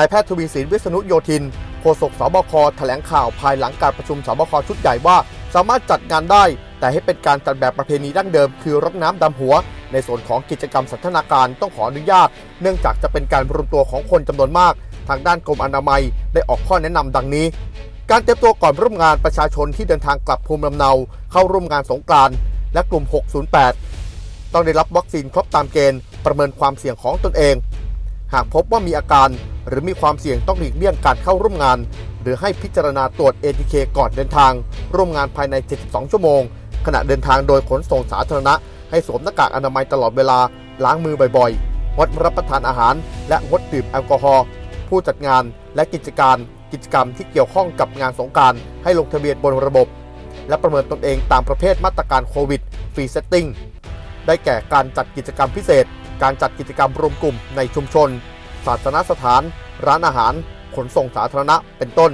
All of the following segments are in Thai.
นายแพทย์ทวีสินวิษณุโยธินโฆษกสบคแถลงข่าวภายหลังการประชุมสบคชุดใหญ่ว่า สามารถจัดงานได้ แต่ให้เป็นการจัดแบบประเพณีดั้งเดิม คือรดน้ำดำหัว ในส่วนของกิจกรรมสันทนาการต้องขออนุญาต เนื่องจากจะเป็นการรวมตัวของคนจำนวนมาก ทางด้านกรมอนามัยได้ออกข้อแนะนำดังนี้ การเตรียมตัวก่อนร่วมงานประชาชนที่เดินทางกลับภูมิลำเนา เข้าร่วมงานสงกรานต์และกลุ่ม 608 ต้องได้รับวัคซีนครบตามเกณฑ์ประเมินความเสี่ยงของตนเอง หากพบว่ามีอาการ หรือมีความเสี่ยงต้องหลีกเลี่ยงการเข้าร่วมงาน หรือให้พิจารณาตรวจ ATK ก่อนเดินทาง ร่วมงานภายใน 72 ชั่วโมง ขณะเดินทางโดยขนส่งสาธารณะ ให้สวมหน้ากากอนามัยตลอดเวลาล้างมือบ่อยๆงดรับประทานอาหาร และงดดื่มแอลกอฮอล์ผู้จัดงานและกิจการกิจกรรมที่เกี่ยวข้องกับงานสงการให้ลงทะเบียนบนระบบ และประเมินตนเองตามประเภทมาตรการโควิดฟรีเซตติ้งได้แก่การจัดกิจกรรมพิเศษ การจัดกิจกรรมรวมกลุ่มในชุมชน ศาสนสถาน ร้านอาหาร ขนส่งสาธารณะเป็นต้น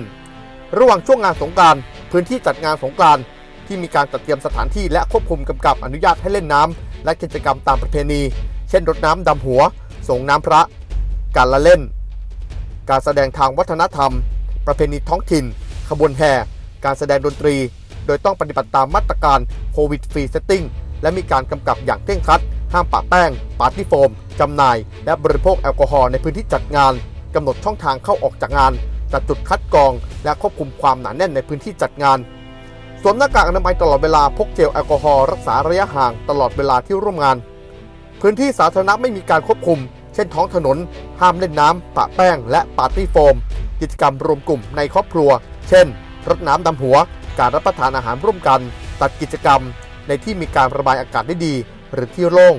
ระหว่างช่วงงานสงกานต์พื้นที่จัดงานสงกานต์ที่มีการจัดเตรียมสถานที่และควบคุมกำกับอนุญาตให้เล่นน้ำและกิจกรรมตามประเพณี เช่นรดน้ำดำหัว ส่งน้ำพระ การละเล่น การแสดงทางวัฒนธรรม ประเพณีท้องถิ่น ขบวนแห่ การแสดงดนตรี โดยต้องปฏิบัติตามมาตรการโควิดฟรีเซตติ้งและมีการกำกับอย่างเคร่งครัด ห้ามปะแป้ง ปาร์ตี้โฟม จำหน่าย และบริโภคแอลกอฮอล์ในพื้นที่จัดงานกำหนดช่องทางเข้าออกจากงาน จัดจุดคัดกรอง และควบคุมความหนาแน่นในพื้นที่จัดงาน สวมหน้ากากอนามัยตลอดเวลาพกเจลแอลกอฮอล์รักษาระยะห่างตลอดเวลาที่ร่วมงาน พื้นที่สาธารณะไม่มีการควบคุม เช่นท้องถนน ห้ามเล่นน้ำปะแป้ง และปาร์ตี้โฟม กิจกรรมรวมกลุ่มในครอบครัว เช่นรดน้ำดำหัว การรับประทานอาหารร่วมกัน ตัดกิจกรรม ในที่มีการระบายอากาศได้ดี หรือที่โล่ง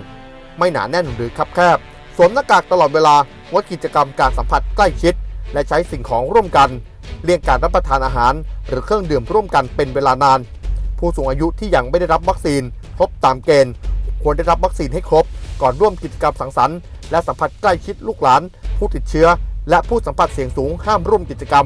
ไม่หนาแน่นหรือคับแคบ สวมหน้ากากตลอดเวลางดกิจกรรมการสัมผัสใกล้ชิด และใช้สิ่งของร่วมกัน เลี่ยงการรับประทานอาหาร หรือเครื่องดื่มร่วมกันเป็นเวลานาน ผู้สูงอายุที่ยังไม่ได้รับวัคซีน ครบตามเกณฑ์ ควรได้รับวัคซีนให้ครบ ก่อนร่วมกิจกรรมสังสรรค์และสัมผัสใกล้ชิดลูกหลาน ผู้ติดเชื้อ และผู้สัมผัสเสี่ยงสูงห้ามร่วมกิจกรรม